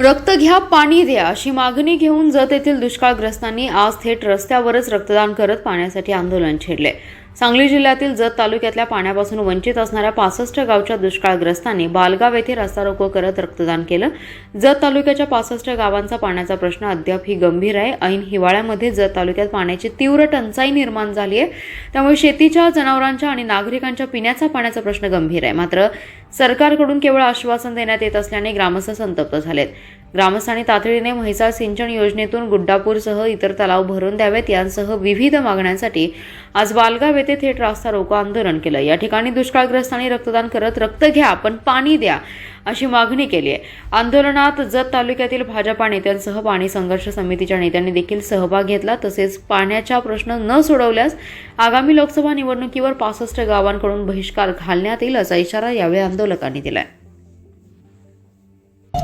रक्त घ्या पाणी द्या अशी मागणी घेऊन जत येथील दुष्काळग्रस्तांनी आज थेट रस्त्यावरच रक्तदान करत पाण्यासाठी आंदोलन छेडले. सांगली जिल्ह्यातील जत तालुक्यातल्या पाण्यापासून वंचित असणाऱ्या पासष्ट गावच्या दुष्काळग्रस्तांनी बालगाव येथे रस्ता रोको करत रक्तदान केलं. जत तालुक्याच्या पासष्ट गावांचा पाण्याचा प्रश्न अद्याप ही गंभीर आहे. ऐन हिवाळ्यामध्ये जत तालुक्यात पाण्याची तीव्र टंचाई निर्माण झाली आहे. त्यामुळे शेतीच्या जनावरांच्या आणि नागरिकांच्या पिण्याचा पाण्याचा प्रश्न गंभीर आहे. मात्र सरकारकडून केवळ आश्वासन देण्यात येत असल्याने ग्रामस्थ संतप्त झालेत. ग्रामस्थांनी तातडीने म्हैसाळ सिंचन योजनेतून गुड्डापूरसह इतर तलाव भरून द्यावेत. यांसह विविध मागण्यांसाठी आज बालगाव येथे थेट रास्ता रोको आंदोलन केलं. या ठिकाणी दुष्काळग्रस्तांनी रक्तदान करत रक्त घ्या पण पाणी द्या अशी मागणी केली आहे. आंदोलनात जत तालुक्यातील भाजपा नेत्यांसह पाणी संघर्ष समितीच्या नेत्यांनी देखील सहभाग घेतला. तसेच पाण्याचा प्रश्न न सोडवल्यास आगामी लोकसभा निवडणुकीवर पासष्ट गावांकडून बहिष्कार घालण्यात येईल असा इशारा यावेळी आंदोलकांनी दिलाय.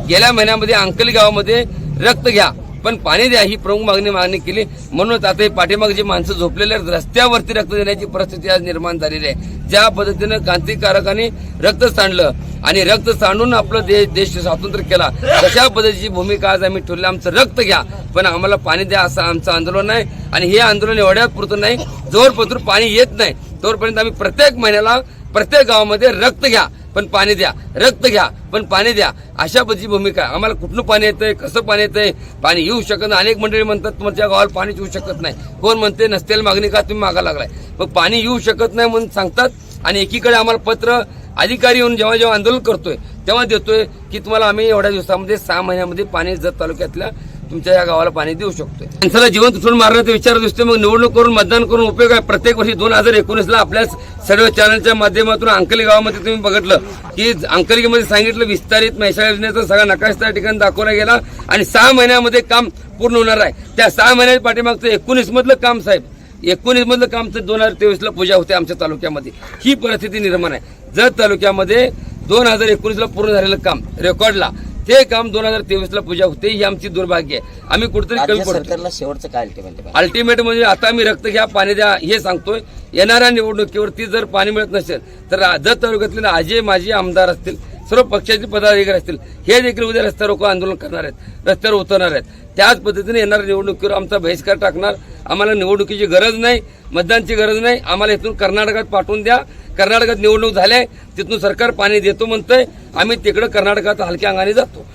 गेल्या महिन्यामध्ये अंकली गावामध्ये रक्त घ्या पण पाणी द्या ही प्रमुख मागणी मागणी केली. म्हणूनच आता हे पाठीमागे जे माणसं झोपलेले रस्त्यावरती रक्त देण्याची परिस्थिती आज निर्माण झालेली आहे. ज्या पद्धतीनं क्रांतिकारकांनी रक्त सांडलं आणि रक्त सांडून आपलं देश देश स्वातंत्र्य केला तशा पद्धतीची भूमिका आज आम्ही ठेवली. आमचं रक्त घ्या पण आम्हाला पाणी द्या असं आमचं आंदोलन आहे आणि हे आंदोलन एवढ्यात पुरतं नाही. जोरपत्र पाणी येत नाही. तोपर्यंत आम्ही प्रत्येक महिन्याला प्रत्येक गावामध्ये रक्त घ्या. पण पाणी द्या रक्त घ्या पण पाणी द्या. अशा पद्धतीची भूमिका. आहे आम्हाला कुठलं पाणी येतंय कसं पाणी येतंय? पाणी येऊ शकत नाही. अनेक मंडळी म्हणतात तुमच्या गावाला पाणीच येऊ शकत नाही. कोण म्हणते नसतेल मागणी का? तुम्ही मागा लागलाय. मग पाणी येऊ शकत नाही म्हणून सांगतात आणि एकीकडे आम्हाला पत्र अधिकारी येऊन जेव्हा जेव्हा आंदोलन करतोय तेव्हा देतोय की तुम्हाला आम्ही एवढ्या दिवसामध्ये सहा महिन्यामध्ये पाणी जत तालुक्यातल्या तुमच्या या गावाला पाणी देऊ शकतो माणसाला जीवन तुटून मारण्याचा विचार दिसतोय मग निवडणूक करून मतदान करून उपयोग आहे. प्रत्येक वर्षी दोन हजार एकोणीसला आपल्या सर्व चॅनलच्या माध्यमातून अंकली गावामध्ये तुम्ही बघितलं की अंकलीमध्ये सांगितलं विस्तारित म्हैसाळ योजनेचा सगळा नकाश त्या ठिकाणी दाखवला गेला आणि सहा महिन्यामध्ये काम पूर्ण होणार आहे. त्या सहा महिन्याच्या पाठीमागचं एकोणीस मधलं काम साहेब एकोणीस मधलं काम तर दोन हजार तेवीसला पूजा होते आमच्या तालुक्यामध्ये. ही परिस्थिती निर्माण आहे. जत तालुक्यामध्ये दोन हजार एकोणीसला पूर्ण झालेलं काम रेकॉर्डला ते काम दोन हजार तेवीस ला पूजा होते ही आमची दुर्भाग्य आहे. आम्ही कुठेतरी कमी पडतो सरकारला शेवटचं काय अल्टिमेट अल्टिमेट म्हणजे आता मी रक्त घ्या पाणी द्या हे सांगतोय. येणाऱ्या निवडणुकीवरती जर पाणी मिळत नसेल तर जत तालुक्यातले आजे माजी आमदार असतील सर्व पक्षाचे पदाधिकारी असतील हे देखील उद्या रस्ता रोको आंदोलन करणार आहेत रस्त्यावर उतरणार आहेत. त्याच पद्धतीने येणाऱ्या निवडणुकीवर आमचा बहिष्कार टाकणार. आम्हाला निवडणुकीची गरज नाही मतदानची गरज नाही. आम्हाला इथून कर्नाटकात पाठवून द्या. कर्नाटकात निवडणूक झाल्या तिथून सरकार पाणी देतो म्हणतंय. आम्ही तिकडं कर्नाटकात हलक्या अंगाने जातो.